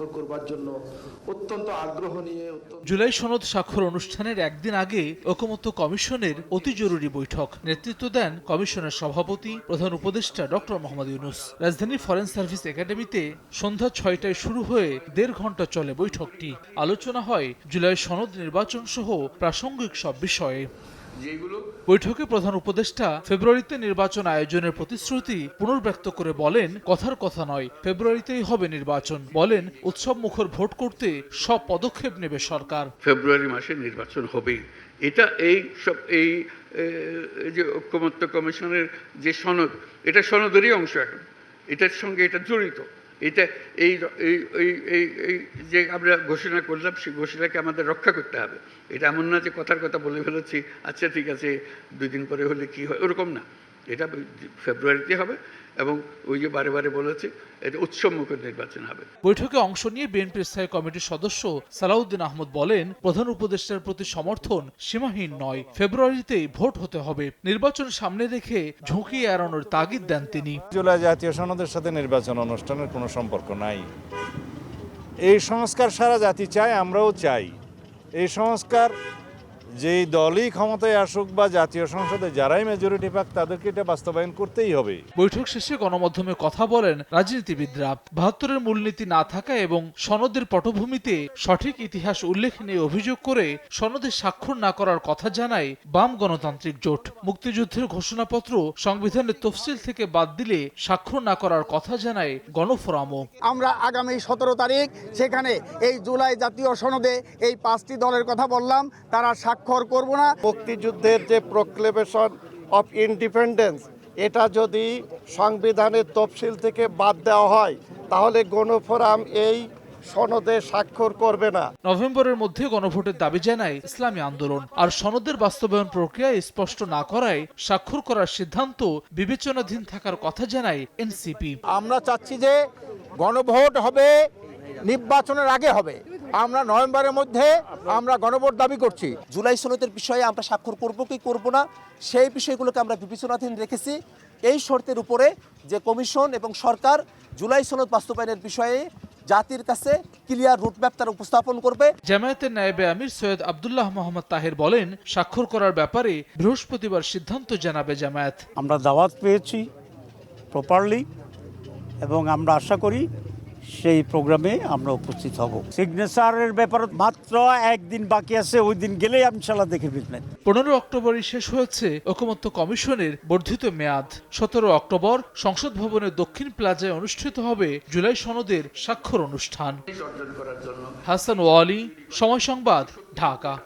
স্বাক্ষর করবার জন্য অত্যন্ত আগ্রহ নিয়ে জুলাই সনদ স্বাক্ষর অনুষ্ঠানের একদিন আগে ঐকমত্য কমিশনের অতি জরুরি বৈঠক। নেতৃত্ব দেন কমিশনের সভাপতি, প্রধান উপদেষ্টা ডক্টর মোহাম্মদ ইউনুস। রাজধানীর ফরেন সার্ভিস একাডেমিতে সন্ধ্যা ছয়টায় শুরু হয়ে দেড় ঘণ্টা চলে বৈঠকটি। আলোচনা হয় জুলাই সনদ নির্বাচন সহ প্রাসঙ্গিক সব বিষয়ে। বৈঠকে প্রধান উপদেষ্টা ফেব্রুয়ারিতে নির্বাচন আয়োজনের প্রতিশ্রুতি পুনর্ব্যক্ত করে বলেন কথার কথা নয় ফেব্রুয়ারিতেই হবে নির্বাচন। বলেন উৎসব মুখর ভোট করতে সব পদক্ষেপ নেবে সরকার। ফেব্রুয়ারি মাসে নির্বাচন হবেই। এটা এই সব এই এই যে ঐক্যমত্য কমিশনের যে সনদ এটা সনদেরই অংশ এখন। এটার সঙ্গে এটা জড়িত। এটা এই এই এই যে আমরা ঘোষণা করলাম, সেই ঘোষণাকে আমাদের রক্ষা করতে হবে। এটা এমন না যে কথার কথা বলে ফেলেছি আচ্ছা ঠিক আছে, দুই দিন পরে হলে কি হয়? ওরকম না। এটা ফেব্রুয়ারিতে হবে এবং ওই যে বারে বারে বলেছি এটা উৎসব মুখের নির্বাচন হবে। বৈঠকে অংশ নিয়ে বিএনপির স্থায়ী কমিটির সদস্য সালাউদ্দিন আহমদ বলেন প্রধান উপদেষ্টার প্রতি সমর্থন সীমাহীন নয়। ফেব্রুয়ারিতে ভোট হতে হবে। নির্বাচন সামনে রেখে ঝুঁকি এড়ানোর তাগিদ দেন তিনি। জুলাই জাতীয় সনদের সাথে নির্বাচন অনুষ্ঠানের কোনো সম্পর্ক নাই। এই সংস্কার সারা জাতি চায় আমরাও চাই। এই সংস্কার যেই দলই ক্ষমতায় আসুক বা জাতীয় সংসদে যারাই মেজরিটি পাক তাদেরকে এটা বাস্তবায়ন করতেই হবে। বৈঠক শেষে গণমাধ্যমে কথা বলেন রাজনীতিবিদরা। বাহাত্তরের মূলনীতি না থাকা এবং সনদের পটভূমিতে সঠিক ইতিহাস উল্লেখ নিয়ে অভিযোগ করে সনদে স্বাক্ষর না করার কথা জানায় বাম গণতান্ত্রিক জোট। মুক্তিযুদ্ধের ঘোষণাপত্র সংবিধানের তফসিল থেকে বাদ দিলে স্বাক্ষর না করার কথা জানায় গণফোরামও। আমরা আগামী সতেরো তারিখ সেখানে এই জুলাই জাতীয় সনদে এই পাঁচটি দলের কথা বললাম তারা স্বাক্ষর করব না। মুক্তিযুদ্ধের যে প্রোক্লেমেশন অফ ইন্ডিপেন্ডেন্স এটা যদি সংবিধানের তফসিল থেকে বাদ দেওয়া হয় তাহলে গণফোরাম এই সনদে স্বাক্ষর করবে না। নভেম্বরের মধ্যে গণভোটের দাবি জানায় ইসলামী আন্দোলন। আর সনদের বাস্তবায়ন প্রক্রিয়া স্পষ্ট না করায় স্বাক্ষর করার সিদ্ধান্ত বিবেচনাধীন থাকার কথা জানায় এনসিপি। আমরা চাচ্ছি যে গণভোট হবে নির্বাচনের আগে হবে। আমরা নভেম্বরের মধ্যে আমরা গণভোট দাবি করছি। জুলাই সনদের বিষয়ে আমরা স্বাক্ষর করব কি করব না সেই বিষয়গুলোকে আমরা বিবেচনাধীন রেখেছি। এই শর্তের উপরে যে কমিশন এবং সরকার জুলাই সনদ বাস্তবায়নের বিষয়ে জাতির কাছে ক্লিয়ার রুটম্যাপ তারা উপস্থাপন করবে। জামায়াতের নায়েবে আমির সৈয়দ আব্দুল্লাহ মোহাম্মদ তাহের বলেন স্বাক্ষর করার ব্যাপারে বৃহস্পতিবার সিদ্ধান্ত জানাবে জামায়াত। আমরা দাওয়াত পেয়েছি প্রপারলি এবং আমরা আশা করি সেই প্রোগ্রামে আমরা উপস্থিত হব। সিগনেচারের ব্যাপারে মাত্র একদিন বাকি আছে, ওই দিন গেলেই ইনশাল্লাহ দেখে ফেলবেন। পনেরো অক্টোবরই শেষ হয়েছে ঐকমত্য কমিশনের বর্ধিত মেয়াদ। সতেরো অক্টোবর সংসদ ভবনের দক্ষিণ প্লাজায় অনুষ্ঠিত হবে জুলাই সনদের স্বাক্ষর অনুষ্ঠান। হাসান ওয়ালি, সময় সংবাদ, ঢাকা।